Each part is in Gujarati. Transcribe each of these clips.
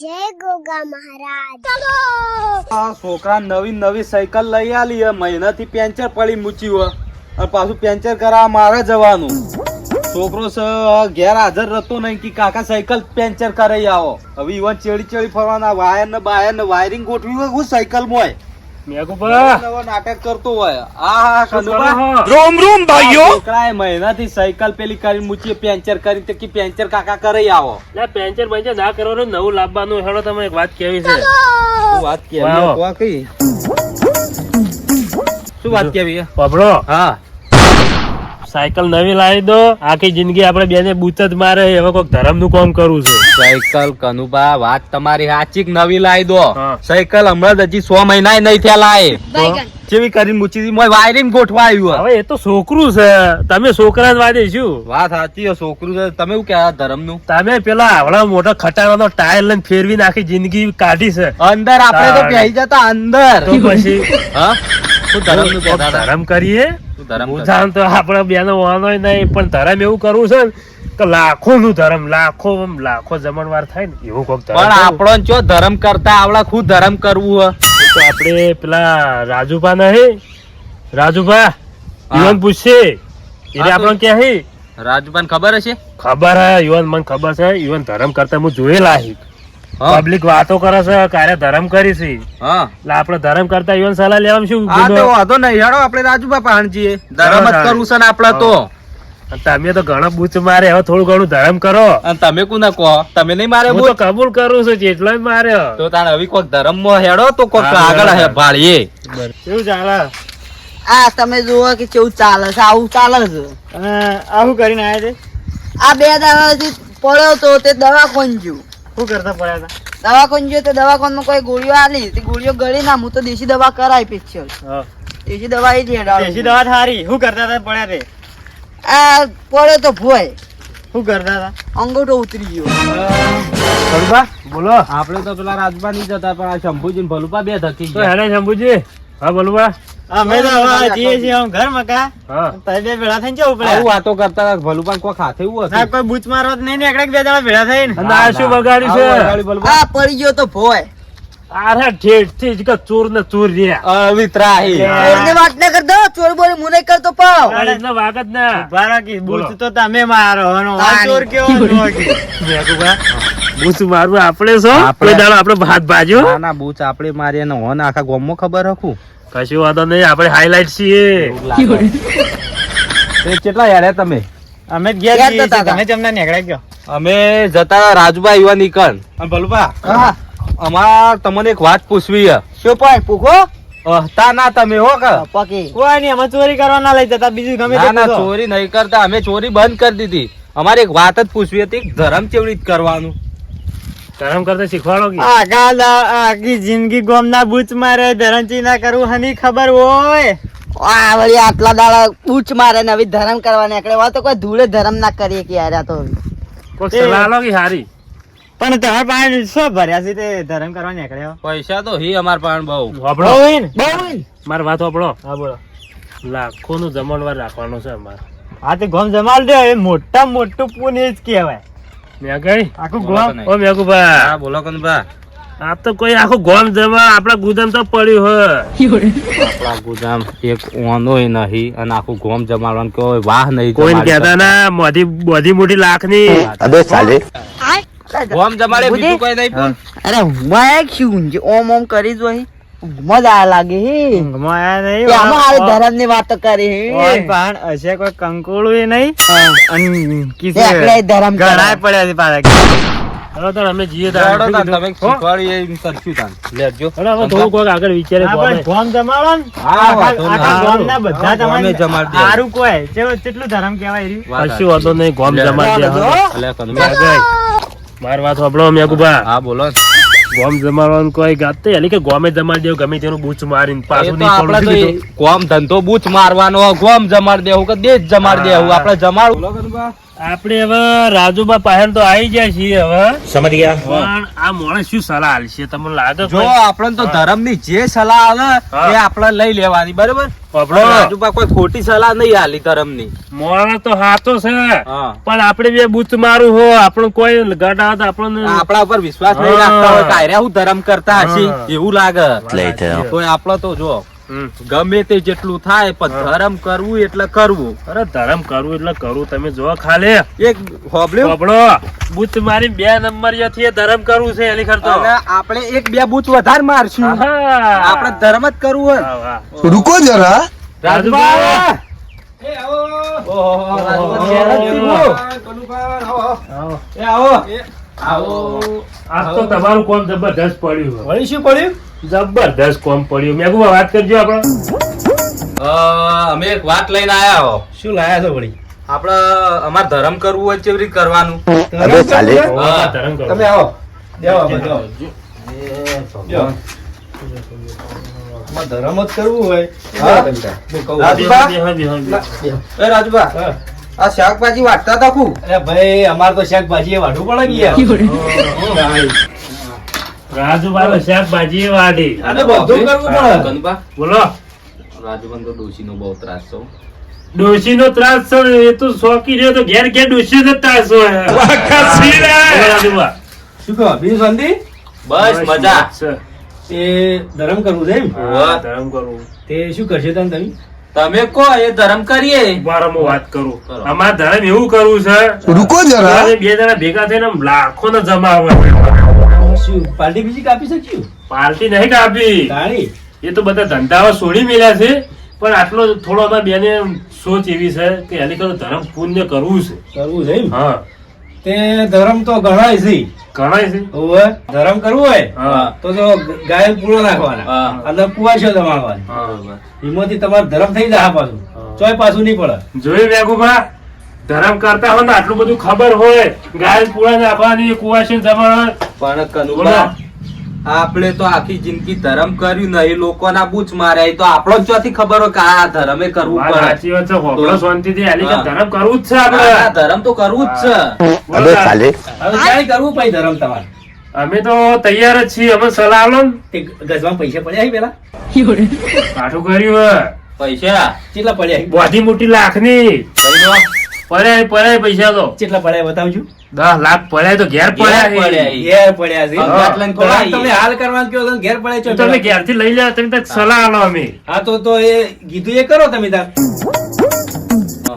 જય ગોગા મહારાજ. આ છોકરા નવી નવી સાયકલ લઈ આલી હે મહિનાથી પેન્ચર પડી મૂચી હોય અને પાછું પેન્ચર કરાવવા મારે જવાનું. છોકરો સ ઘેર હાજર રહેતો નહીં કે કાકા સાયકલ પેન્ચર કરાવી આવો. હવે ઈવન ચેડી ચેડી ફરવાના વાયર ને બાયર ને વાયરિંગ ગોઠવી હોય હું સાયકલ મોય મેઘુભા નવો નાટક કરતો હોય આ હા? રોમ રોમ ભાઈઓ છોકરાએ મહિનાથી સાયકલ પેલી કરી મૂચી પેન્ચર કરી તે કે પેન્ચર કાકા કરે આવો લે પેન્ચર બેન્ચર ના કરવાનું નવું લાવવાનું હેડો તમે એક વાત કેવી છે શું વાત કેવી શું વાત કેવી પબડો હા સાયકલ નવી લાવી દો. આખી જિંદગી આપણે બેને બૂત જ મારે. હવે કોઈક ધર્મનું કામ કરવું છે. સાયકલ કનુભા વાત તમારી સાચી નવી લાવી દો. સાયકલ હમણાં હજી સો મહિના નહીં થયા લાય. જેવી કરીને મૂકી દી મોય વાયરિંગ ગોઠવા આવ્યું હવે એ તો છોકરું છે. તમે છોકરા વાદે શું? વાત સાચી છોકરું છે. તમે શું કહેવા ધર્મનું તમે પેલા આવડા મોટા ખટારાનો ટાયર લઈને ફેરવી આખી જિંદગી કાઢી છે. અંદર આપણે તો પહેરી જતા અંદર. તો પછી હા? શું ધર્મનું ધર્મ કરીએ? ધર્મ તો આપણે બેનો વાનો નહીં પણ ધર્મ એવું કરવું છે ને કે લાખો નું ધર્મ લાખો લાખો જમણવાર થાય ને એવું કોક પણ આપણો જો ધર્મ કરતા આવડા ખુદ ધર્મ કરવું તો આપણે પેલા રાજુભા નહીં રાજુભા યુવન પૂછશે. એટલે તો- ક્યાં હે રાજુભાઈ ખબર હશે? ખબર હે યુવાન મને ખબર છે યુવાન ધર્મ કરતા હું જોયેલા હા. પબ્લિક વાતો કરે છે ક્યારે ધર્મ કરી છે. હા. એટલે આપણે ધર્મ કરતા ઈવન સલાહ લેવામાં શું આ તો વાંધો નહીં. હેડો આપણે રાજુભાઈ પાણજીએ ધર્મ જ કરવું છે ને આપણે તો. અને તમે તો ઘણો બૂચ મારે હવે થોડું ઘણું ધર્મ કરો. અને તમે ના કહો? તમે નહીં મારે હું તો કબૂલ કરું છું જેટલો મારે તો તાણ હવે કોક ધર્મમાં હેડો તો કોક આગળ હે ભાળીએ. કેવું ચાલે? આ તમે જુઓ કે કેવું ચાલે છે આવું ચાલે છે. આવું કરીને આવ્યા છે? આ બે દાડાથી પડ્યો તો તે દવાખાન ગયું. શું કરતા પડ્યા દવાખાન ગયો તે દવાખાનમાં કોઈ ગોળીઓ આલી તે ગોળીઓ ગળી ના હું તો દેશી દવા કરાય પેશિયલ હતા દેશી દવા એ જ દેશી દવા સારી શું કરતા હતા પડ્યા તે? આ પડ્યો તો ભોય. શું કરતા હતા? અંગૂઠો ઉતરી ગયો. ભલુભા બોલો. આપણે તો પેલા રાજભા નહીં જતા પણ આ શંભુજી ને ભલુભા બે ધકી ગયા. હેડે શંભુજી. હા બોલું અમે તો જઈએ છીએ આમ ઘર મકા હા. ભેળા થઈને જવું આવું વાતો કરતા હતા કોઈ ખાતે એવું કોઈ બૂચ મારવા નહીં ને એકડે બે જણા ભેળા થઈને. અને આ શું બગાડ્યું છે? આ પડી ગયો તો ભોય. અરે ઠેઠથી જ કે ચોર ને ચોર રહ્યા. અવિત્રાહી. ચોરની વાત ના કરતો ચોર બોરી મુને નહીં કરતો પાવ. વાગ ના. ઊભા રાખી બોલો. બૂચ તો તમે મારો આ ચોર કેવો કે? બૂચ મારવું આપણે છો? આપણે. દાડો આપણે ભાત બાજ્યો ના ના બૂચ આપણે મારીએ ને હોન આખા ગામમાં ખબર રાખું કશું વાંધો નહીં આપણે હાઈલાઇટ છીએ. કેટલા યાર તમે? અમે જતા છીએ. તમે ચમના નીકળ્યા ગયો. અમે જતા રાજુભા યુવા નીકળ. ભલુભા. અમાર તમને એક વાત પૂછવી હે. શું પણ તા ના તમે હો કે? કોઈ નહીં અમે ચોરી કરવા ના લઈ જતા બીજું ગમે ના ના ચોરી નહીં કરતા અમે ચોરી બંધ કરી દીધી. અમારે એક વાત જ પૂછવી હતી કે ધરમ ચેવડી જ કરવાનું? ધરમ કરતા શીખવાડો કે? આગા આખી જિંદગી ગોમના બૂચ મારે ધરમચી ના કરવું હની ખબર હોય? આ વળી આટલા દાડા બૂચ મારે ને હવે ધરમ કરવા નીકળે હોય તો કોઈ ધૂળે ધરમ ના કરીએ કે યાર આ તો. કોઈ સલાહ લો કે હારી? પણ તમારા પાસે શું ભર્યા છે તે ધરમ કરવા નીકળ્યો પૈસા તો હી અમાર પાસે બહુ. વાપરો. બહુ હોય ને? બહુ મારી વાત વાપરો. હા બોલો લાખો નું જમણવાર રાખવાનું છે અમારે. હા તે ગોમ જમાલ દે મોટા મોટું પુણ્ય જ કહેવાય. મેં ગઈ આખું ગોમ ઓ મેઘુભા હા બોલો કનભા આ તો કોઈ આખું ગોમ જમા આપડા ગુદામ તો પડ્યું હોય. આપણા ગુદામ એક ઓનોય નહીં અને આખું ગોમ જમાડવાનું કોઈ વાહ નહીં કોઈ કહેતા ના મોધી બધી મોટી લાખની. શકતા. ગોમ જમાડે બીજું કોઈ નહીં અરે હું શું જે ઓમ ઓમ કરી જોઈ મજા લાગે હે ઊંઘમાં નહીં આમાં હારી ઓ- ની વાતો કરી ઓય પણ હશે કોઈ કંકોળું નહીં અને કિસે એકલા ય ધર્મ પડ્યા છે પાછા હવે તો અમે જઈએ લેડો તાણ. તમે હો? શીખવાડીએ કરશું તાન. લેજો. હવે હવે થોડું કોઈક આગળ વિચારે જમાડો ને હા. બધા દે. કોઈ કેટલું ધરમ કહેવાય રહ્યું કશું નહીં ગોમ. દે. માર વાત સાંભળો મેઘુભા હા બોલો ને. ગોમ જમાડવાનું કોઈ ગાત એટલે કે ગોમે જમાડી દેવું ગમે તેનું બૂચ મારીને પાછું નહીં પડવું તો ગોમ ધંધો બૂચ મારવાનો ગોમ જમાડ દેવું કે દેશ જમાડ દેવું. આપણે જમાડવું. આપણે હવે રાજુબા પાસે તો આવી જાય છીએ હવે. સમજ ગયા? પણ આ મોણે શું સલાહ આલશે તમને લાગે જો આપણને તો ધર્મની જે સલાહ આવે એ આપણે લઈ લેવાની બરોબર? આપણો રાજુબા કોઈ ખોટી સલાહ નહીં આલી ધર્મની મોણે તો હાથો છે. પણ આપણે બે બુત મારું હો આપણું કોઈ ગડા આપણને આપણા ઉપર વિશ્વાસ નહીં. રાખતા હોય કાયરા હું ધર્મ કરતા હશે એવું લાગે. તો આપડે તો જો. ગમે તે જેટલું થાય પણ ધર્મ કરવું એટલે કરવું. અરે ધર્મ કરવું એટલે કરવું. તમે જો ખાલે. એક હોબળ્યો? હોબળો. બૂથ મારી બે નંબર યથી ધર્મ કરવું છે એની ખરતો આપણે એક બે બૂથ વધારે મારશું. આપણે ધર્મ જ કરવું હોય. રૂકો જરા. રાજુભાઈ! એ આવો. આવો. આજ તો તમારું કોમ જબરદસ્ત પડ્યું. વળી શું પડ્યું? જબરદસ્ત કોમ પડ્યું. મેં કહું વાત કરજો આપણે. અમે એક વાત લઈને આયા હો. શું લાયા છો વળી? આપણે અમાર ધર્મ કરવું હોય કેવી રીતે કરવાનું? તમે આવો. ધર્મ જ કરવું હોય. રાજુભા? આ શાકભાજી વાટતા હતા ખૂબ? અરે ભાઈ અમારે તો શાકભાજી વાટવું પડે ગયા રાજુભાઈ શાકભાજી વાડી. અને બધું કરવું પડે. બોલો. રાજુભાઈ તો ડોશીનો બહુ ત્રાસ છો ડોશીનો ત્રાસ છો એ તો શોખી રહ્યો તો ઘેર ઘેર ડોશી જ ત્રાસ હોય. રાજુભાઈ. શું કહો? બીજું શાંતિ? બસ મજા. એ ધરમ કરવું છે એમ? ધરમ કરવું. તે શું કરશે તમે તમે? તમે કો એ ધરમ કરીએ. બારામાં વાત કરું. અમારે ધર્મ એવું કરવું છે રૂકો જરા. બે જણા ભેગા થઈને લાખો ને જમાવે શું? પાર્ટી બીજી કાપી શક્યું પાર્ટી નહીં કાપી. તાળી? એ તો બધા ધંધાઓ છોડી મેળ્યા છે પણ આટલો થોડો અમારે બેને સોચ એવી છે કે એની કરતા ધર્મ પુણ્ય કરવું છે. કરવું છે હા. તે ધર્મ તો ઘણાય છે. ઘણાય છે. ઓવે ધર્મ કરવું હોય હા. તો જો ગાય પૂરો નાખવાના અને કુવાશો જમાડવાની. હા. એમાંથી તમારો ધર્મ થઈ જાય પાછું. ચોય પાછું નહીં પડે. જોયું વેગુભા ધર્મ કરતા હોય ને આટલું બધું ખબર હોય. ગાય પૂળા નાખવાની કુવાસી જમણ પણ કનુબા આપણે તો આખી જિંદગી ધર્મ કર્યું ને એ લોકોના બૂચ માર્યા. તો આપણો જ ચોથી ખબર હોય કે આ ધર્મે કરવું પડે. સાચી વાત છે હોકળો શાંતિ થી આલી કે ધર્મ કરવું જ છે આપણે. ધર્મ તો કરવું જ છે. હવે ચાલે. હવે ક્યારે કરવું પડે ધર્મ તમારે? અમે તો તૈયાર જ છીએ. અમે સલાહ લો ને. ગજવા પૈસા પડ્યા પેલા? કાઠું કર્યું પૈસા? કેટલા પડ્યા બોધી મોટી લાખની? પડ્યા પડ્યા પૈસા તો. કેટલા પડ્યા બતાવજો. દસ લાખ પડ્યા તો ઘેર પડ્યા ઘેર પડ્યા છે. ઘેર તમે હાલ કરવા કયો તો ઘેર પડ્યા છો તમે ઘેરથી લઈ લે તમે તક સલાહ આલો અમે. હા તો તો એ કીધું એ કરો તમે તાર.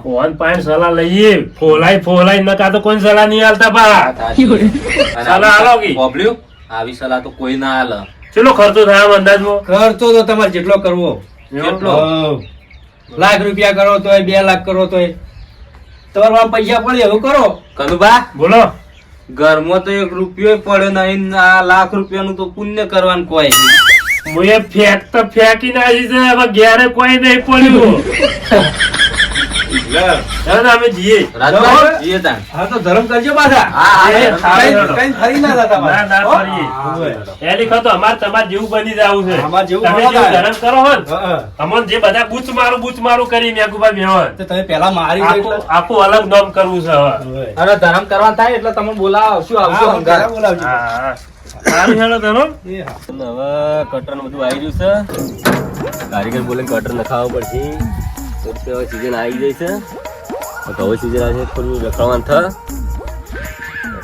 ફોન પાઇન સલાહ લઈએ. ફોલાઈ ફોલાઈ ન કાં તો કોઈ સલાહ નહીં આલતા પા સલાહ આલો કે? બોબલ્યું? આવી સલાહ તો કોઈ ના આલે. ચલો ખર્ચો થાય અંદાજમાં? ખર્ચો તો તમારે જેટલો કરવો. કેટલો? હઉ. લાખ રૂપિયા કરો તોય બે લાખ કરો તોય. તમારા પાસે પૈસા પડે એવું કરો. કનુભા? બોલો. ઘરમાં તો એક રૂપિયો પડ્યો નહીં આ લાખ રૂપિયાનું તો પુણ્ય કરવાનું કોઈ નહીં. હું એ ફેંક તો ફેંકી નાખી છે હવે ઘેરે કોઈ નહીં પડ્યું. અમે જઈએ જઈએ તાણ. હા તો ધર્મ કરજો પાછા હા, હા, એ, ધર્મ હા, કરીએ. હા. કઈ ફરી ના જતા ના ના ફરીએ. હો? એની કરતા અમારે તમારે જેવું બની જવું છે અમારે જેવું તમે જેવું થાય. કરો હો ને હા, હા. અમને જે બધા બૂચ મારું બૂચ મારું કરી મેકુભા મેવન તો તમે પેલા મારી આખું અલગ નામ કરવું છે હવે. અને ધર્મ કરવા થાય એટલે તમે બોલાવો શું આવશો આવશું બોલાવજો. હા હા. સારું હેડો ધરો એ હા. હવે કટર બધું આવી રહ્યું છે કારીગર બોલે કટર નખાવવા પડશે પછી હવે સીઝન આવી જાય છે. તો હવે સીઝન આવે છે થોડું રખડવાનું થ.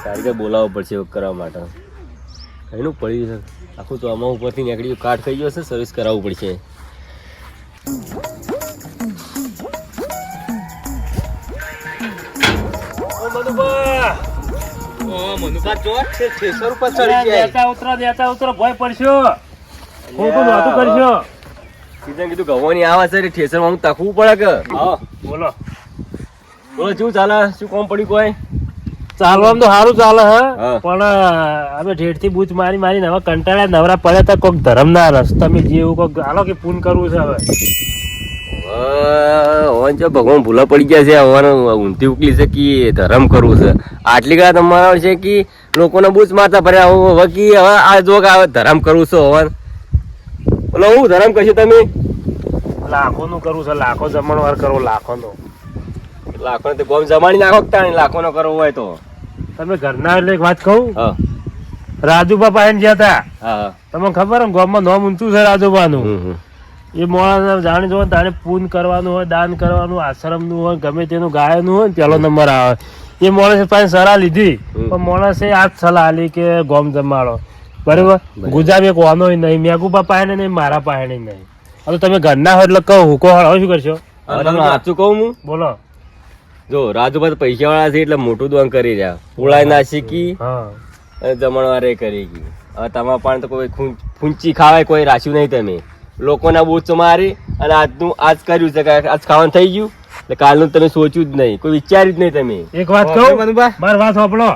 કારીગર બોલાવવો પડશે કરવા માટે. એનું પડ્યું છે. આખું તો આમાં ઉપરથી નીકળી કાટ થઈ ગયો છે સર્વિસ કરાવવું પડશે. ઓ મનુભા! ઓ, છે, ઠેસર ઉપર ચડી ગયા. દેતા ઉતરો દેતા ઉતરો ભય પડશો. ખોટું કરશો. સીઝન કીધું ગવાની આવે છે ઠેસરમાં હું તકવું પડે કે? હા બોલો. બોલો શું ચાલે? શું કોમ પડ્યું કોઈ? ચાલવામાં તો સારું ચાલે હે. પણ અમે ઠેઠથી બૂચ મારી મારી હવે કંટાળ્યા નવરા પડ્યા તા કોક ધર્મના રસ્તા મેં જે એવું કોક હાલો કે પૂન કરવું છે હવે. ઓન જો ભગવાન ભૂલા પડી ગયા છે હવાનું ઊંધી ઉકલી છે કે ધરમ કરવું છે. આટલી કા તમારા છે કે લોકોને બૂચ મારતા ફર્યા હવે કે હવે આ જો ધરમ કરવું છે હવન બોલો હું ધરમ કરશું તમે? લાખો નું કરવું છે લાખો જમણવાર કરો લાખો નો લાખો તે ગોમ જમાડી નાખો તાણી લાખો નો કરવો હોય તો. તમે ઘરના એટલે એક વાત કહું? રાજુ બાપા પાસે ગયા હતા. તમને ખબર ગામમાં નોમ ઊંચું છે રાજુબાનું. એ માણસ જાણી જોવા તારે પૂન કરવાનું હોય દાન કરવાનું આશ્રમનું હોય ગમે તેનું ગાયનું હોય ને પેલો નંબર આવે. એ માણસે પાસે સલાહ લીધી. પણ માણસે આ જ સલાહ આલી કે ગોમ જમાડો. બરાબર? ગુજાબ એક વાનો નહીં મેગુબા પાસે નહીં મારા પાસે નહીં. હવે તમે ઘરના હોય એટલે કહો હુકો હળો શું કરશો? સાચું કહું હું. બોલો. જો રાજુભાઈ પૈસા વાળા છે એટલે મોટું દોન કરી રહ્યા. પુળાય ના શીખી જમણવારે કરી ગઈ હવે તમે પણ તો કોઈ ફૂંચી ખાવાય કોઈ રાખ્યું નહીં તમે. લોકોના બૂચ મારી અને આજનું આજ કર્યું છે કે આજ ખાવાનું થઈ ગયું. એટલે કાલનું તમે સોચ્યું જ નહીં. કોઈ વિચાર્યું જ નહીં તમે. એક વાત કહું? મારી વાત સાંભળો.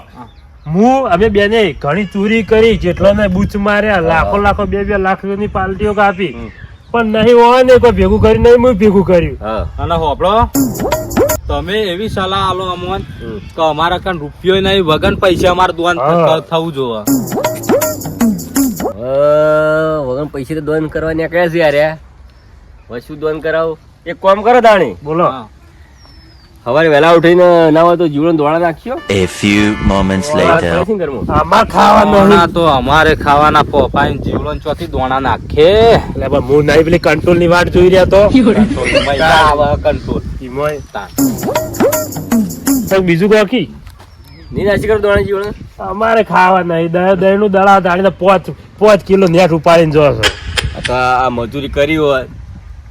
હું અમે બેને ઘણી ચોરી કરી જેટલા ને બૂચ માર્યા લાખો લાખો બે બે લાખની પાલટીઓ કાપી. પણ નહીં હોય ને કોઈ ભેગું કરી નહીં હું ભેગું કર્યું. અને હોપડો તમે એવી સલાહ આલો અમોન કે અમારા કાન રૂપિયો નહીં વગન પૈસા અમારે દુકાન થવું જોવે. વગન પૈસા તો દોન કરવા નીકળ્યા છે યાર વસુ શું દોન કરાવું. એક કામ કરો દાણી. બોલો. હા. સવારે વહેલા ઉઠીને ના હોય તો જીવન દોડા નાખ્યો A few moments later. ને? આમાં ખાવાનું. દોણા તો અમારે ખાવાના પોપાઈ જીવન ચોથી દોણા નાખે એટલે પણ હું નહીં પેલી કંટ્રોલની વાટ જોઈ રહ્યા તો. કંટ્રોલ. ઈમોય. બીજું કોઈ કી? કરો દોડા જીવડો? અમારે ખાવા નહીં દહીં દહીં નું દળા દાણીને પોચ પોચ કિલો નેટ ઉપાડીને જોશો આ મજૂરી કરી હોય.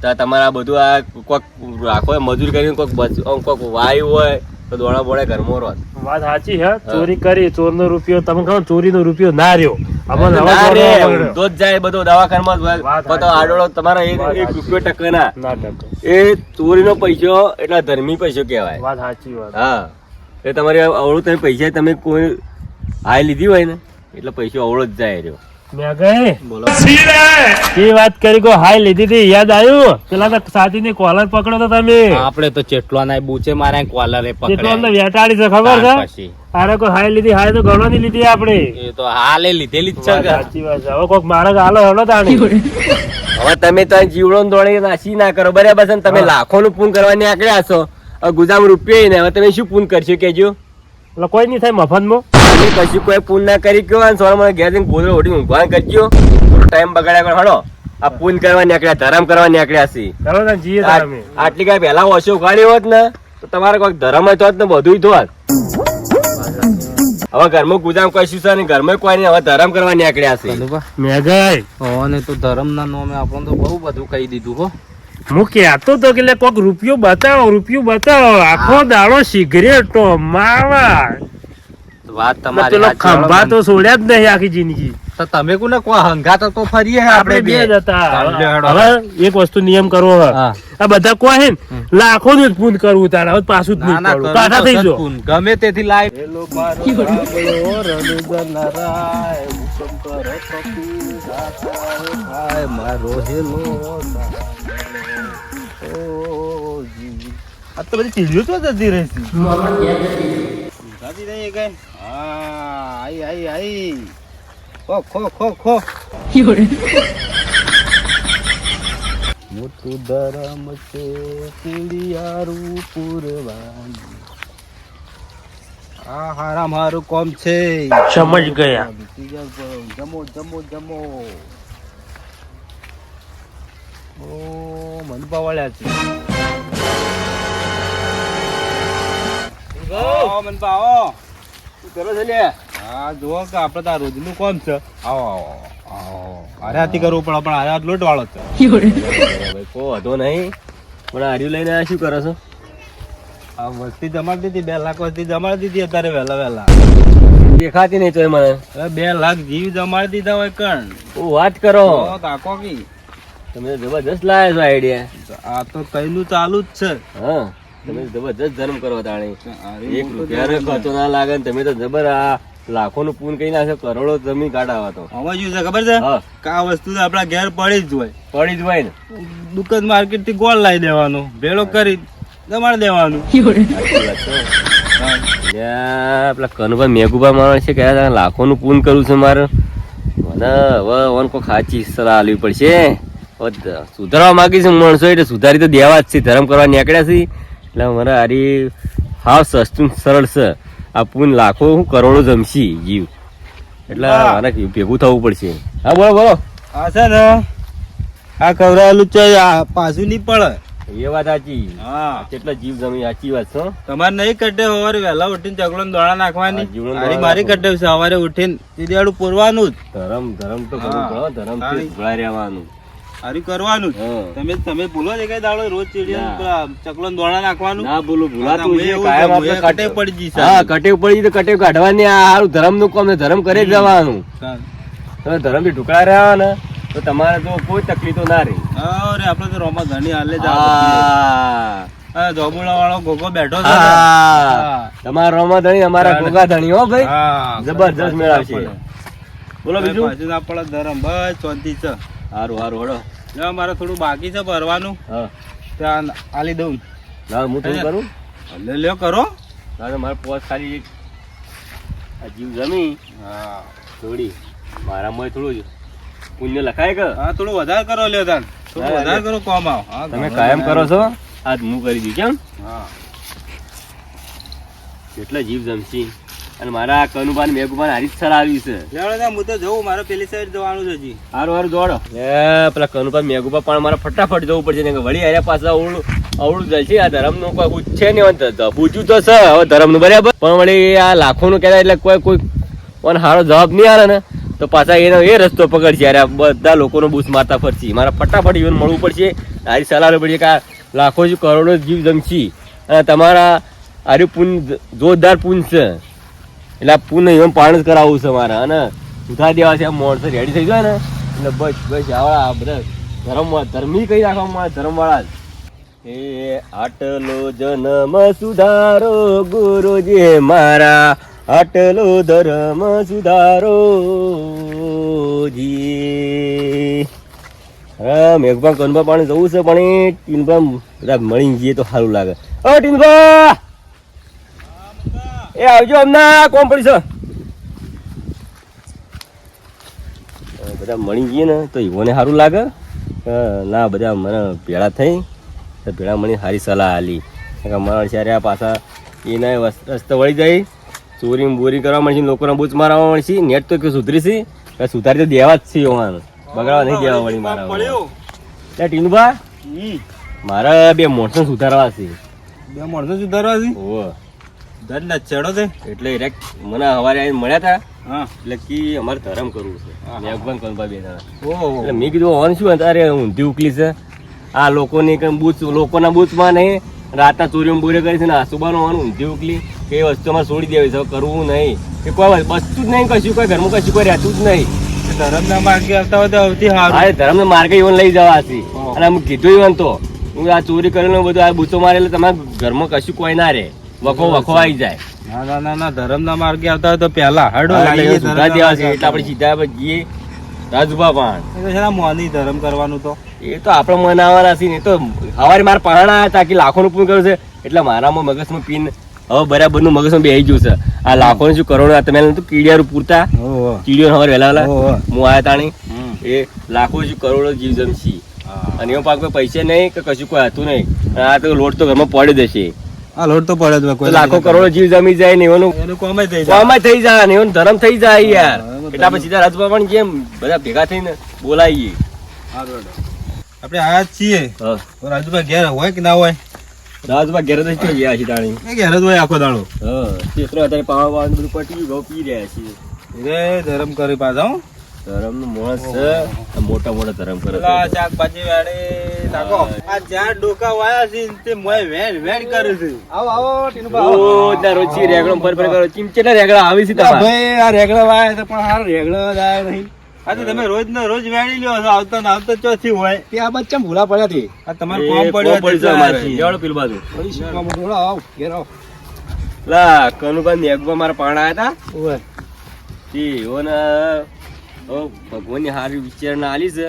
તો તમારે આ બધું આ કોક રાખો મજૂર કરીને બચ- કોક વાયુ હોય તો દોડા બોડા ઘરમાં રહો. વાત સાચી હે ચોરી કરી ચોર નો રૂપિયો તમે કહો ચોરી નો રૂપિયો ના રહ્યો. અમને ના રે, જ જાય બધો દવાખાનામાં બધો આડોળો તમારા એક એક રૂપિયો ટકે ના. ના ટકો. એ ચોરીનો પૈસો એટલે ધર્મી પૈસો કહેવાય. વાત સાચી વાત. હા. એ તમારે અવળું તમે પૈસા તમે કોઈ હાય લીધી હોય ને એટલે પૈસો અવળો જ જાય રહ્યો. વાત કરી કો હાય લીધી હતી યાદ આવ્યું? પેલા તો સાથી ની કોલર પકડો તો તમે. આપડે તો ચેટલો ના બૂચે મારે કોલર વેટાડી છે ખબર છે? અરે કોઈ હાય લીધી હાય તો ઘણો ની લીધી આપડે એ તો હાલે લીધેલી જ છે સાચી વાત છે. હવે કોક માણસ હાલો હેલો તાણી. હવે તમે તો જીવડો દોડી નાસી ના કરો. બરાબર છે તમે લાખો નું પૂન કરવા નીકળ્યા છો. ગુજરાત રૂપિયા ને. હવે તમે શું પૂન કરશો કેજો એટલે કોઈ નહીં થાય મફતમાં. તમે કશું કોઈ પૂન ના કરી ગયો અને સોળ મને ઘેર જઈને ગોદડો ઓઢી ઊંઘવા કરજો. ટાઈમ બગાડ્યા કરો હળો આ પૂન કરવા નીકળ્યા ધરમ કરવા નીકળ્યા છે આટલી કઈ પહેલા ઓછો ઉઘાડી હોત ને તો તમારે કોઈ ધરમ જ હોત ને બધું થોત હવે ઘરમાં ગુજામ કશું છે ને ઘરમાં કોઈ નહીં હવે ધરમ કરવા નીકળ્યા છે મેઘાઈ મેં ને તો ધરમ ના નોમે આપણને તો બહુ બધું કહી દીધું હો. હું કહેતો તો કે લે કોક રૂપિયો બતાવો રૂપિયો બતાવો. આખો દાડો સિગરેટો માવા. વાત તમારી પેલો ખંભા તો છોડ્યા જ નહીં આખી જિંદગી. તો તમે કોને કોઈ હંગાત તો ફરીએ આપણે બે જ હતા. હવે એક વસ્તુ નિયમ કરવો હવે. આ બધા કોઈ હે લાખો નું ફોન કરવું તારે હવે પાછું જ નહીં કરવું. કાઢા થઈ જો ગમે તેથી લાઈવ આ તો બધી ચીડીઓ તો જતી રહેશે જતી રહી કઈ? હા આઈ આઈ આઈ. ખો ખો ખો ખો. મોટું ધરમ છે ચીડિયારું પૂરવાનું. આ હારા મારું કોમ છે. સમજ ગયા. જમો જમો જમો. ઓ મનપા વાળ્યા છે. આવો મનપા આવો. કરો છે લે? હા જુઓ કે આપણે તો આ રોજનું કોમ છે. આવો આવો આવો. અરે આથી કરવું પડે પણ અરે લોટ વાળો છે. ભાઈ કો હતો નહીં. પણ હાર્યું લઈને આ શું કરો છો? આ વસ્તી જમાડી દીધી બે લાખ વસ્તી જમાડી દીધી અત્યારે વહેલા વહેલા. દેખાતી નહીં તો મને. અરે બે લાખ જીવ જમાડી દીધા હોય કણ? હું વાત કરો. કાકો કી. તમે જબરજસ્ત લાયા છો આઈડિયા આ તો કઈનું ચાલુ જ છે. હા. તમે જબરજસ્ત ધર્મ કરો તાણી. એક રૂપિયા. ખર્ચો ના લાગે ને તમે તો જબર આ લાખો નું પૂન કઈ નાખે કરોડો જમીન કાઢાવા તો. હવે શું છે ખબર છે? કા આ વસ્તુ તો આપણા ઘેર પડી જ હોય. પડી જ હોય ને. દુકાન માર્કેટથી ગોળ લાવી દેવાનો ભેળો કરી જમાડી દેવાનું. આપડા વાત પેલા કનુભા મેઘુભા માણસ છે કે લાખો નું પૂન કરવું છે મારે. મને હવે ઓન કોઈ ખાચી સલાહ પડશે. સુધારવા માંગી છે માણસો એટલે સુધારી તો દેવા જ છે ધર્મ કરવા નીકળ્યા છે. એટલે અમારે આરી હાવ સસ્તું સરળ છે. આ પૂન લાખો હું કરોડો જમશી જીવ. એટલે મારે ભેગું થવું પડશે. હા બોલો બોલો. હા છે ને. આ કવરાયેલું છે આ પાછું નહીં પડે. એ વાત સાચી. હા. કેટલા જીવ જમી સાચી વાત છે તમારે નહીં કઢે સવારે વહેલા ઉઠીને ચકલો દોડા નાખવાની. મારી મારી કઢે સવારે ઉઠીને તીડિયાળું પૂરવાનું જ. ધરમ ધરમ તો ધરમ કરવું પડે ધરમ. રહેવાનું. હારી કરવાનું. તમે તમે ભૂલો છે કઈ દાડો રોજ ચીડિયા ચકલો દોડા નાખવાનું? ના બોલું ભૂલાતું છે કાયમ આપણે કટે પડી જઈશ. હા કટેવ પડી તો કટેવ કાઢવાની આ હારું ધરમનું કામ ને ધરમ કરે જવાનું. તમે ધર્મથી ઢુકડા રહ્યા ને તો તમારે તો કોઈ તકલીફો ના રહી. અરે આપડે તો રોમા ધણી હાલે જ હા. ધોબુડા વાળો ગોગો બેઠો છે. તમારા રોમા ધણી અમારા. ગોગા ધણી હો ભાઈ. જબરજસ્ત મેળવશે બોલો બીજું? પાછું આપડે ધરમ. બસ શાંતિ છે. સારું સારું હડો જો મારે થોડું બાકી છે ભરવાનું. હા. ત્યાં આલી દઉં. ના હું થોડું કરું? લે લ્યો કરો. ના મારે પોસ ખાલી એક. આ જીવ જમી. હા. થોડી. મારામાં થોડું પુણ્ય લખાય કે? હા થોડું વધારે કરો લ્યો તાન થોડું વધારે કરો કોમ આવ. તમે કાયમ કરો છો? આજ હું કરી દઉં કેમ? હા. કેટલા જીવ જમશી? અને મારા કનુભાન મેઘુભાન હારી જ આવ્યું છે. હું તો જવું મારે પેલી સાઈડ જવાનું છે હારું હારું દોડો. એ પેલા કનુભાન મેઘુભા પણ મારે ફટાફટ જવું પડશે ને કે વળી આર્યા પાછા અવળું અવળું છે આ ધર્મનું કોઈ પૂછે છે નહીં પૂછ્યું તો છે હવે ધર્મનું બરાબર. પણ વળી આ લાખો નું કહેતા એટલે કોઈ કોઈ પણ સારો જવાબ નહીં આવે ને તો પાછા એનો એ રસ્તો પકડશે અરે આ બધા લોકોનો બૂસ મારતા ફરશે. મારે ફટાફટ ઈવન મળવું પડશે. આરી સલાહ લેવી પડશે કે આ લાખો જ કરોડો જીવ જમશી અને તમારા આર્યું પૂન જોરદાર પુંજ છે. એટલે આ પૂ નહીં પાણી જ કરાવવું છે મારે. અને સુધા દેવા છે માણસો રેડી થઈ જાય ને? એટલે બસ બસ આવા આ બધા ધર્મ, ધર્મી કઈ રાખવા ધર્મ વાળા જ. એ આટલો જન્મ સુધારો, ગુરુજી મારા. આટલો ધર્મ સુધારો જી હા મેઘભા કનભા પાણી જવું છે પણ એ ટીનભા બધા મળી જઈએ તો સારું લાગે. ઓ ટીનભા! એ આવજો હમણાં કોમ પડી છે. બધા મળી જઈએ ને તો ઈવોને સારું લાગે. ના બધા મને ભેળા થઈ. તો ભેળા મળી સારી સલાહ આલી. કે મારા આ પાછા એને રસ્તો વળી જાય. ચોરી બોરી કરવા મળશે લોકોને બૂચ મારવા મળશે. નેટ તો કે સુધરી છે. કે સુધારી તો દેવા જ છે હોવાનું બગાડવા નહીં દેવા વળી મારા ટીનુભા. મારા બે મોણસો સુધારવા છે. બે માણસો સુધારવા છે? ઓહો. ધન ચડો છે. એટલે રેક મને સવારે આવીને મળ્યા હતા હા. એટલે કી અમારે ધરમ કરવું છે. મેં અગવાન કોનપા બે જણા એટલે મેં કીધું ઓન શું તારે ઊંધી ઉકલી છે. આ લોકોની કંઈ બૂચ લોકોના બૂચમાં નહીં રાતના ચોરીઓ બોરે કરી છે ને આસુબાનો ઓન ઊંધી ઉકલી કે એ વસ્તુ અમારે છોડી દેવી છે. કરવું નહીં. કે કોઈ વસ્તુ જ નહીં કશું કોઈ ઘરમાં કશું કોઈ રહેતું જ નહીં. ધરમના માર્ગે આવતા હોય તો સૌથી સારું. અરે ધરમના માર્ગે ઈવન લઈ જવા છે અને આમ કીધું ઈવન તો હું આ ચોરી કરેલું બધું આ બૂચો મારે એટલે તમારા ઘરમાં કશું કોઈ ના રહે. વખો વખો આવી જાય. ના ના ના ના ધરમ માર્ગે આવતા હોય તો પેલા હડો એટલે લાવીએ એ સુધા દેવા છે એટલે આપણે સીધા જઈએ. રાજુભા પણ એ તો છે મોની ધરમ કરવાનું તો? એ તો આપણે મનાવાના છીએ ને તો હવારે મારા પાણા હતા કે લાખોનું પૂન કર્યું છે. એટલે મારામાં મગજમાં પીન હવે બરાબરનું મગજમાં બેસી ગયું છે. આ લાખોનું શું કરોડો તમે નતું પૂરતા. ઓહો કીડિયો હવારે વહેલા વહેલા. હું આયા તાણી એ લાખો શું કરોડો જીવ જમશી અને એમાં પાક પૈસે નહીં કે કશું કોઈ હતું નહીં. આ તો લોટ તો ઘરમાં પડી દેશે. આ લોટ તો પડે કોઈ લાખો કરોડો જીવ જમી જાય ને એનું એનું કોમે થઈ જાય. કોમે થઈ જાય ને એનું ધર્મ થઈ જાય યાર. એટલે આપણે સીધા રાજભા પણ કેમ બધા ભેગા થઈને બોલાવીએ આપણે આયા છીએ. તો રાજુભાઈ ઘેર હોય કે ના હોય? રાજપા ઘેર જ ગયા છે તાણી. એ ઘેર જ હોય આખો દાડો. હા તેસરો અત્યારે પાવા બધું પટી ગયું પી રહ્યા છીએ. ધરમ કરી પાછા હો. ધરમનું માણસ છે. મોટા મોટા ધરમ કરે શાકભાજી વાળે આ જ્યાં ડોકા વાયા છે તે મોય વેણ વેણ કરે છે. આવો આવો થી રેગડો પર પર કરો. ચીમચેલા રેગડા આવી છે તમારે? ભાઈ આ રેગડા વાયા છે પણ હારો રેગડો જ નહીં. આ તો તમે રોજ ને રોજ વેણી લ્યો છો આવતા ને આવતા ચોથી હોય. તે આ બચ્ચા ભૂલા પડ્યા થી આ તમારે કોમ પડ્યો કોમ પડી છે અમારે. આયા છીએ. બાજુ. વળી આવ ઘેર આવ. લા કનુભાઈ મેઘબા મારા પાણા હતા ઓય એઓને હવે ભગવાનની હારી વિચારણા આલી છે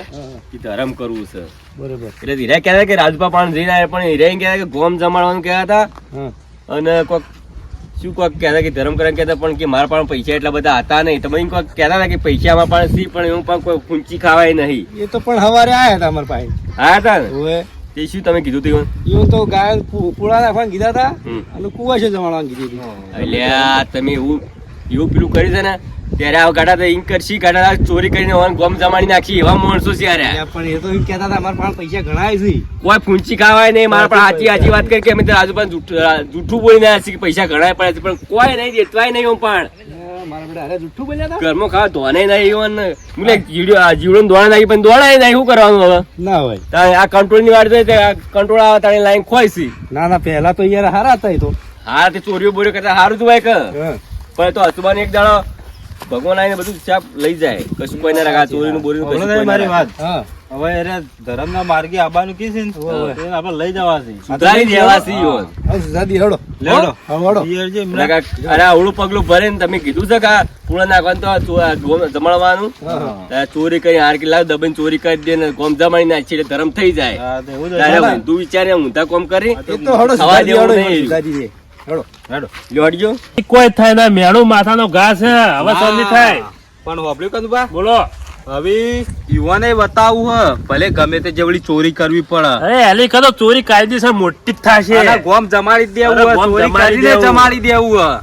કે ધરમ કરવું છે. બરોબર. એટલે હીરા કહેતા કે રાજપા પાણ જઈને આવ્યા પણ હીરા કહેતા કે ગોમ જમાડવાનું કહેતા હતા. અને કોક શું કોક કહેતા કે ધરમ કરવા કહેતા પણ કે મારા પાસે પૈસા એટલા બધા હતા નહીં. તો ભાઈ કોક કહેતા હતા કે પૈસા અમારા પાસે સી પણ એવું પણ કોઈ ફૂંચી ખાવાય નહીં. એ તો પણ હવારે આયા હતા અમારા પાસે. હા હતા ને? તે શું તમે કીધું તું એવું તો ગાય પૂળા નાખવાનું કીધા હતા. અને કુવા છે જમાડવાનું કીધું એટલે તમે એવું એવું પેલું કર્યું છે ને? ત્યારે આ ગાડા તો ઇંક કરશી ગાડા ચોરી કરીને હોવાનું ગોમ જમાડી નાખી એવા માણસો છે યાર. પણ એ તો એમ કહેતા હતા અમારા પાસે પૈસા ઘણા છે. કોઈ ફૂંચી ખાવાય નહીં મારા પણ સાચી સાચી વાત કરી કે અમે તો આજુ પણ જૂઠું બોલી ના કે પૈસા ઘણા પડે છે પણ કોઈ નહીં દેતવાય નહીં હું પણ. ઘરમાં ખાવા ધોને નહીં એવું મુલે જીવડો દોડા નાખી પણ દોડાય નહીં શું કરવાનું હવે? ના હોય. તારે આ કંટ્રોલની વાત કંટ્રોલ આવે તારે લાઈન ખોઈ ના ના પહેલા તો યાર હારા હતા તો. હા તે ચોરીઓ બોરીઓ કરતા સારું જોવાય કે. પણ તો હસુબાન એક દાડો ભગવાન આવીને બધું ચાપ લઈ જાય. કશું કોઈને રાખા. ચોરીનું બોરીનું કશું મારી વાત. હવે અરે એને ધર્મના માર્ગે આવવાનું કી છે ને? એને આપણે લઈ જવા છે સુધારી દેવા. છે સુધારી હડો લેડો હેડો. અરે આવડું પગલું ભરે ને તમે કીધું છે કે પૂળા નાખવાનું તો જમાડવાનું? ચોરી કરી હાર કિલ્લા ને ચોરી કરી દે ને કોમ જમાડી નાખી એટલે ધરમ થઈ જાય. તું વિચારે ઊંધા કોમ કરી. સવાર તો હેડો થવા સુધારી દેવું નહીં. હેડો. હેડો. લ્યો હટજો. કોઈ થાય ના મેણું માથાનો ઘા છે. હવે શાંતિ થાય. પણ હોભળ્યું કદું બા બોલો. હવે યુવાને બતાવું હ. ભલે ગમે તે જેવડી ચોરી કરવી પડે. અરે એલી કદો ચોરી કાયદેસર મોટી જ થશે. ગોમ જમાડી દેવું ચોરી કરીને જમાડી દેવું હ.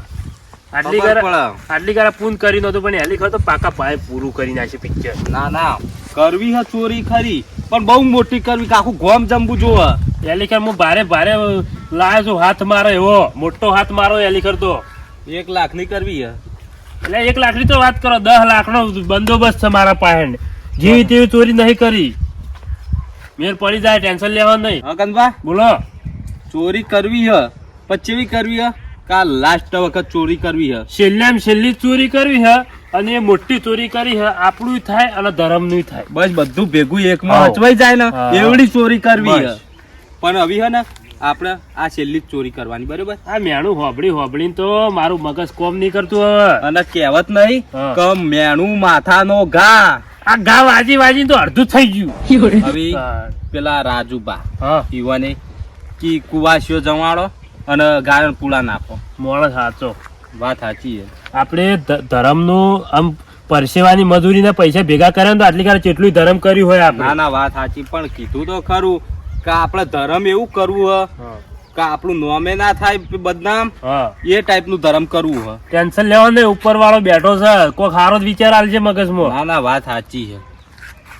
આટલી ગારા આટલી ગારા પૂન કરી નતું પણ એલી તો પાકા પાયે પૂરું કરી નાખશે પિક્ચર ના ના. કરવી હ ચોરી ખરી પણ બહુ મોટી કરવી કે આખું ગોમ જમવું જોવે. એલી કર હું ભારે ભારે લાયો છું. હાથ મારો એવો. મોટો હાથ મારો એલિકર તો. એક લાખની કરવી હ. એટલે એક લાખની તો વાત કરો. દસ લાખનો બંદોબસ્ત છે મારા પાસે જેવી તેવી ચોરી નહીં કરી. મેર પડી જાય ટેન્શન લેવા નહીં. હા બોલો. ચોરી કરવી હ. પછી કરવી હ? કા લાસ્ટ વખત ચોરી કરવી હ. છેલ્લામાં છેલ્લી ચોરી કરવી હ અને એ મોટી ચોરી કરી હે. આપણું થાય અને ધર્મનું થાય. બસ બધું ભેગું એકમાં અચવાઈ જાય ને એવડી ચોરી કરવી હ. પણ હવે હે ને આપણે આ છેલ્લી જ ચોરી કરવાની બરોબર? આ મેણું હોબળી હોબળી તો મારું મગજ કોમ નહીં કરતું હવે. અને કહેવત નહીં કે મેણું માથાનો ઘા. આ ગા વાજી વાજી તો અડધું થઈ ગયું. હવે પેલા રાજુબા યુવાને કી કુવાસીઓ જમાડો અને ગાયન પૂળા નાખો મોણ સાચો. વાત સાચી છે. આપણે ધર્મનું આમ પરસેવાની મજૂરીના પૈસા ભેગા કર્યા તો આટલી કાર કેટલું ધર્મ કર્યું હોય ના ના વાત સાચી. પણ કીધું તો ખરું. કે આપણે ધર્મ એવું કરવું હ. કે આપણું નોમે ના થાય બદનામ હા એ ટાઈપનું ધર્મ કરવું હ ટેન્શન લેવાનું નહીં ઉપર વાળો બેઠો છે કોઈ સારો જ વિચાર આલજે મગજમાં ના ના વાત સાચી છે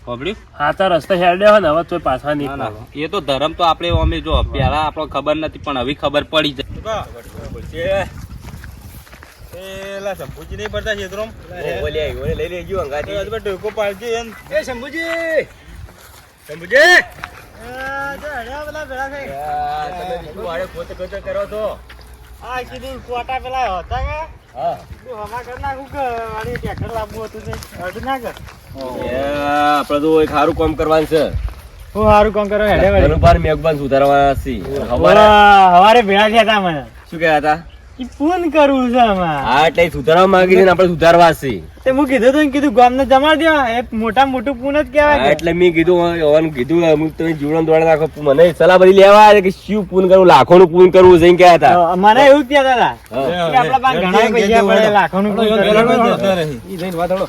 ખબર્યું? હા તો રસ્તા હેડે હોય ને હવે તો પાછા નહીં ના ના. એ તો ધર્મ તો આપણે અમે જો પેલા આપણને ખબર નથી પણ હવે ખબર પડી જાય પેલા શંભુજી નહીં પડતા બોલ્યા, લઈ લેજો અંગાથી. આજુબાજુ એમ. એ શંભુજી! શંભુજી! તમે બીજું વાળે કરો તો આ કીધું કોટા પેલા હતા કે? હા. હમા કર નાખું કે વાળી ટ્રેક્ટર લાવવું હતું અડધું ના કર આપણે તો. એક સારું કામ કરવાનું છે હું. સારું કામ કરો હેડે વળી મેઘબાન સુધારવાના છે ખબર હવારે ભેળા થયા હતા મને શું કહેતા હતા પૂન કરવું છે આમાં. હા એટલે સુધારવા માંગી છે ને આપણે સુધારવા છે. તે હું કીધું તો ને કીધું ગામને જમા દેવા એ મોટા મોટું પૂન જ કહેવાય એટલે મેં કીધું ઓન કીધું હું તમે જીવન દોડે નાખો મને સલાહ બધી લેવા કે શું પૂન કરવું લાખો નું પૂન કરવું છે એમ કહેતા હતા મને એવું જ કહેતા હતા કે આપણા પાસે ઘણા પૈસા પડે લાખોનું પૂન કરવું. ઈ જઈને વાત હળો.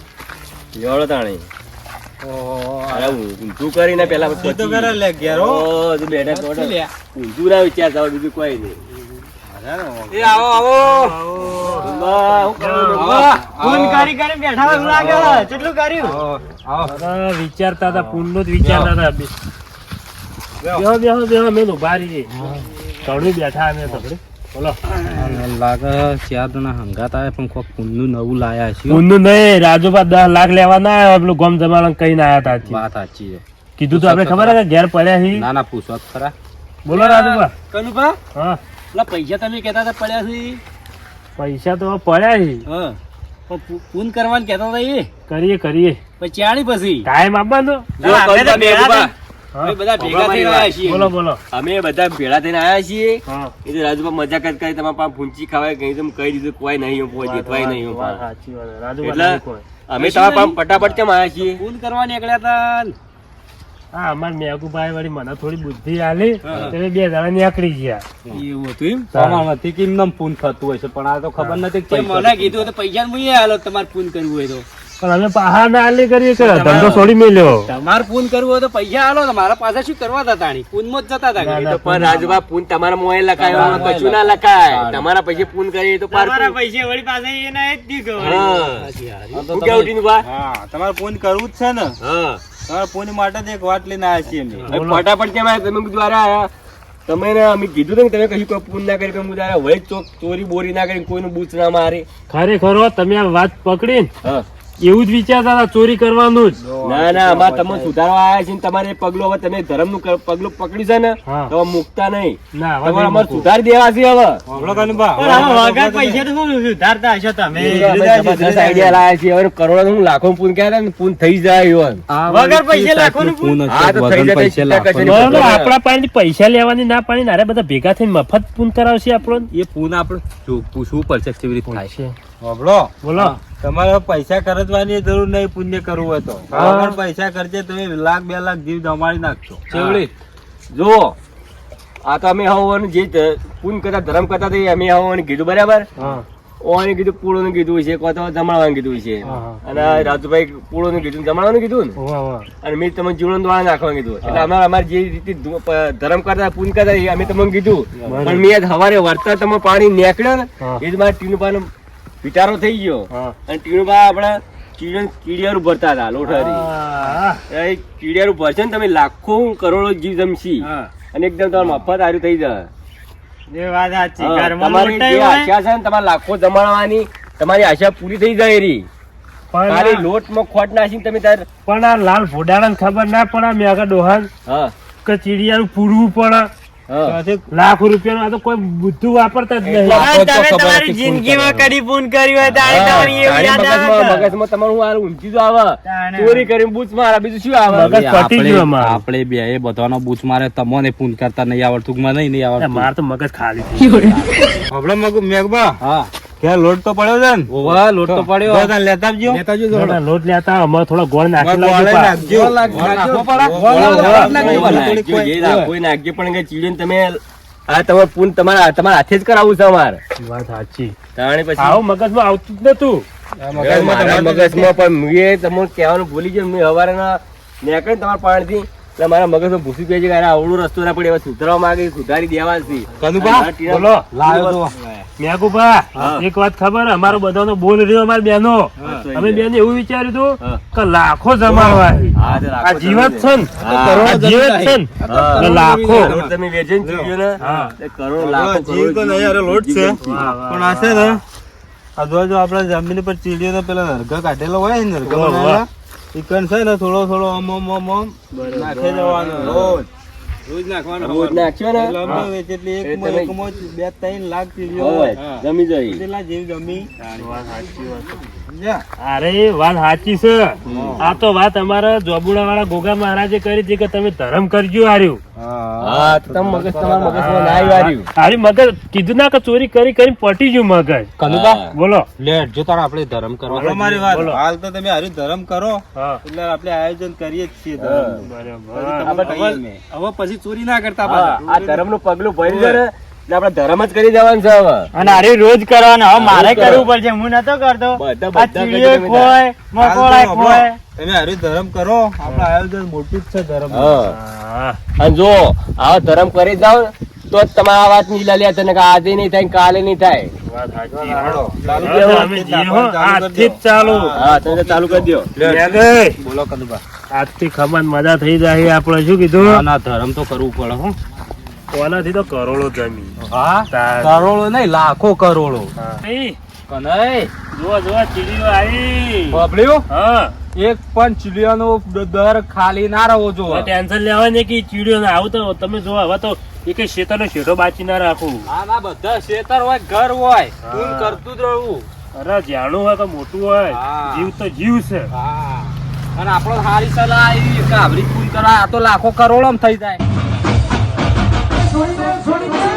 તાણી ઊંધું કરીને પેલા તો કરે લે ઘેર હો. ઓ, તું બેઠા ઊંધું ના વિચાર બીજું કોઈ નહીં. એ આવો આવો. પૂન છે. વિચારતા હતા પૂનનું જ વિચારતા હતા. બેહો. બેહો બેહો મેં ઊભા રહીએ. ઘણું બેઠા અમે તો બોલો. લાગે ચાર જણા હંગાત આવે પણ કોક પુનનું નવું લાયા છે પૂનનું નહીં રાજુબા દસ લાખ લેવા ના આવ્યા પેલું ગમ જમાડો કઈ ના આવ્યા હતા વાત સાચી છે. કીધું તો આપણે ખબર હે ઘેર પડ્યા ના ના પૂછો ખરા. બોલો રાજુભા કનુભા? હા. પૈસા તમે કહેતા હતા પડ્યા છે? પૈસા તો પડ્યા છે. હા. પણ પૂન કરવાનું કહેતા હતા એ? કરીએ કરીએ. પછી ચાણી પછી. ટાઈમ આપવાનો. અમે બધા ભેગા થઈને આવ્યા છીએ. બોલો બોલો. અમે બધા ભેળા થઈને આવ્યા છીએ. હા. એ તો રાજુબા મજાક જ કરી તમારા પાસે ભૂંચી ખાવાય કઈ કહી દીધું કોઈ નહીં કોઈ નહીં એટલે અમે તમારા પાસે ફટાફટ કેમ આવ્યા છીએ? પૂન કરવા નીકળ્યા હતા હા અમાર મેઘુભાઈ વળી મને થોડી બુદ્ધિ આલી એટલે બે દાડા નીકળી ગયા. એવું હતું એમ? હા. નથી કે એમને પૂન થતું હોય છે? પણ આ તો ખબર નથી કે મને કીધું તો પૈસા મુઈ આલો તમારે પૂન કરવું હોય તો. પણ અમે પહાડ ના આલી કરીએ કે ધંધો છોડી મેલ્યો. તમારે પૂન કરવું હોય તો પૈસા આલો મારા પાસે શું કરવા હતા તાણી? પૂન જ જતા હતા. પણ રાજુભા પૂન તમારા મોએ લખાય કશું ના લખાય. તમારા પૈસે પૂન કરીએ તો પાર તમારા પૈસે વળી પાસે એના એ જ દીધો. હા તમારે ફોન કરવું જ છે ને. હા. ફોન માટે જ એક વાત લઈને આવ્યા છીએ અમે. ફટાફટ કેમ આવ્યા તમે દ્વારા આવ્યા તમે અમે કીધું હતું તમે કહ્યું કે પૂન ના કરી હું કીધું વહી ચોક ચોરી બોરી ના કરી કોઈનું બૂચ ના મારે. ખરેખર તમે આ વાત પકડી હા. એવું જ વિચારતા હતા ચોરી કરવાનું જ. ના ના અમારે તમે સુધારવા આવ્યા છે ને તમારે પગલું હવે તમે ધર્મનું પગલું પકડ્યું છે ને. તો મુકતા નહીં. ના તમારે અમારે. સુધારી દેવા છે હવે. પૈસે તો સુધારતા હશો તમે? લાયા કરોડો નું લાખો પૂન ને પૂન થઈ જાય વગર પૈસે લાખો. આપણા પાસે પૈસા લેવાની ના પાડી ને બધા ભેગા થઈને મફત પૂન કરાવશે આપણો? એ ફોન આપણે પૂછવું પડશે કેવી રીતે થાય છે. સાંભળો બોલો. તમારે પૈસા ખર્ચવાની જરૂર નહીં પુણ્ય કરવું હોય તો. પણ પૈસા ખર્ચે તમે લાખ બે લાખ જીવ જમાડી નાખશો. ચેવડી. જુઓ આ તો અમે હવાનું જે પુન કરતા ધર્મ કરતા થઈ અમે હવાનું કીધું બરાબર? ઓને કીધું પૂળોનું કીધું છે કો તો જમાડવાનું કીધું છે. અને રાજુભાઈ પૂળોનું કીધું જમાડવાનું કીધું ને. અને મેં તમને જીવન દ્વારા નાખવાનું કીધું. એટલે અમારે અમારે જે રીતે ધરમ કરતા પૂન કરતા અમે તમને કીધું. પણ મેં હવારે વરસાદ તમે પાણી નીકળ્યો ને. એ જ મારા ટીનુભાનો વિચારો થઈ ગયો. અને ટીનુભા આપણે કીડિયારું ભરતા હતા લોઠારી. એ કીડિયારું ભરશે ને તમે લાખો કરોડો જીવ જમશી. અને એકદમ તમારે મફત આર્યું થઈ જાય. તમારી જે આશા છે ને તમારે લાખો જમાડવાની તમારી આશા પૂરી થઈ જાય પણ ખાલી લોટમાં ખોટ નાખીને તમે તાર પણ આ લાલ ફોડાણાને ખબર ના પણ આ મેઘા ડોહાન હા. કે ચીડિયાનું પૂરવું પડે. હા લાખ રૂપિયા આ તો કોઈ બુદ્ધુ વાપરતા જ નહીં. તમે તમારી જિંદગીમાં કદી ફોન કર્યું હોય તારે યાદ મગજમાં- આવે. મગજમાં તમારું હાલ ઊંચી તો આવે. ચોરી કરીને બૂચ મારા બીજું શું આવે? મગજ પટી ગયો અમારું. આપણે બે એ બધાનો બૂચ મારે તમને ફોન કરતા નહીં આવડતું મને નહીં આવડતું. માર તો મગજ ખાલી થઈ ગયો. આપણે મગ મેઘબા હા. લોટ તો પડ્યો છે ને? ઓવા લોટ તો પડ્યો. તો લેતા આવજો. લેતા આવજો લોટ લેતા આવો. થોડા ગોળ નાખી લાવજો. ગોળ નાખજો. ગોળ નાખજો, પણ કે ચીડીને તમે આ તમારે પૂન તમારા તમારા હાથે જ કરાવું છે અમાર. વાત સાચી. તાણે પછી આવું મગજમાં આવતું જ નતું. મગજમાં પણ મેં તમને કહેવાનું ભૂલી ગયો મેં હવારના નીકળે તમારા પાણીથી એટલે મારા મગજમાં ભૂસી ગયા છે આવડો રસ્તો ના પડે હવે સુધારવા માંગે સુધારી દેવા છે. કનુભા, બોલો લાવ્યો. મેઘુભા એક વાત ખબર? અમારો બધાનો બોલ રહ્યો અમારી બેનો. હા. અમે બેન એવું વિચાર્યું હતું કે લાખો જમાડવા આ જીવત છે ને જીવત છે ને લાખો. તમે તમે વેચે ને કરોડ લાખો જીવ તો નહીં, અરે લોટ છે. પણ આ છે ને આ જો જો આપણે જમીન પર ચીડીઓ પેલા નરગા કાઢેલો હોય ને નરગા વાહ, બનાવેલા, છે ને થોડો થોડો આમ આમ આમ આમ નાખી દેવાનો રોજ રોજ નાખવાનો રોજ નાખ્યો ને એટલે અમને એટલે એક એ એક મો બે ત્રણ લાખ ચીડીઓ હોય, જમી જાય. કેટલા જીવ જમી. સમજ્યા? અરે વાત સાચી છે. આ તો વાત અમારા જોબુડા વાળા ગોગા મહારાજે કરી હતી કે તમે ધર્મ કરજો હાર્યું. હા તો મગજ તમારા મગજમાં ના હાર્યું. હારી મગજ કીધું ના કે ચોરી કરી કરી પટી ગયું મગજ. કનુકા બોલો. લેટ જો તાર આપણે ધર્મ બોલો મારી વાત. હાલ તો તમે હારું ધર્મ કરો એટલે આપણે આયોજન કરીએ જ છીએ અમે. હવે પછી ચોરી ના કરતા આ પાછા. નું પગલું ભરી એટલે આપણે ધર્મ જ કરી દેવાનું છે હવે. અને અરે રોજ કરવાનો હવે મારે કરવું પડશે હું નતો કરતો. આ ચીડીઓ ખોય મકોડા ખોય તમે હારું ધર્મ કરો. આપણે આયોજન મોટું જ છે ધર્મ. હા. હા અને જો આવો ધર્મ કરી જાવ તો જ તમે આ વાતની કે આજે નહીં થાય કાલે નહીં થાય. વાત સાચી. હાલો, ચાલુ કરો. અમે જે હો, આજથી જ ચાલુ. હા તમે ચાલુ કરી દો. બોલો કનુભા. આજથી ખબર મજા થઈ જાય આપણે શું કીધું? ના ધર્મ તો કરવું પડે હો. કોનાથી તો કરોડો જમી. હા? કરોડો નહીં લાખો કરોડો. નહીં, કનઈ. જોવા જુઓ ચીડીઓ આવી. બબલ્યું હા. એક પણ ચીડિયાનો દર ખાલી ના રહો જો ટેન્શન લેવા ને કે ચીડીઓ ને આવું તો તમે જો હવે તો એ કઈ શેતરનો શેઠો બાચી ના રાખવું હા ના બધા શેતર હોય ઘર હોય. તું કરતું જ રહું. અરે જાણું હોય તો મોટું હોય. જીવ તો જીવ છે. હા. અને આપણો સારી સલાહ આવી કે ફૂલ કરવા આ તો લાખો કરોડો થઈ જાય. சொல்ல சொல்ல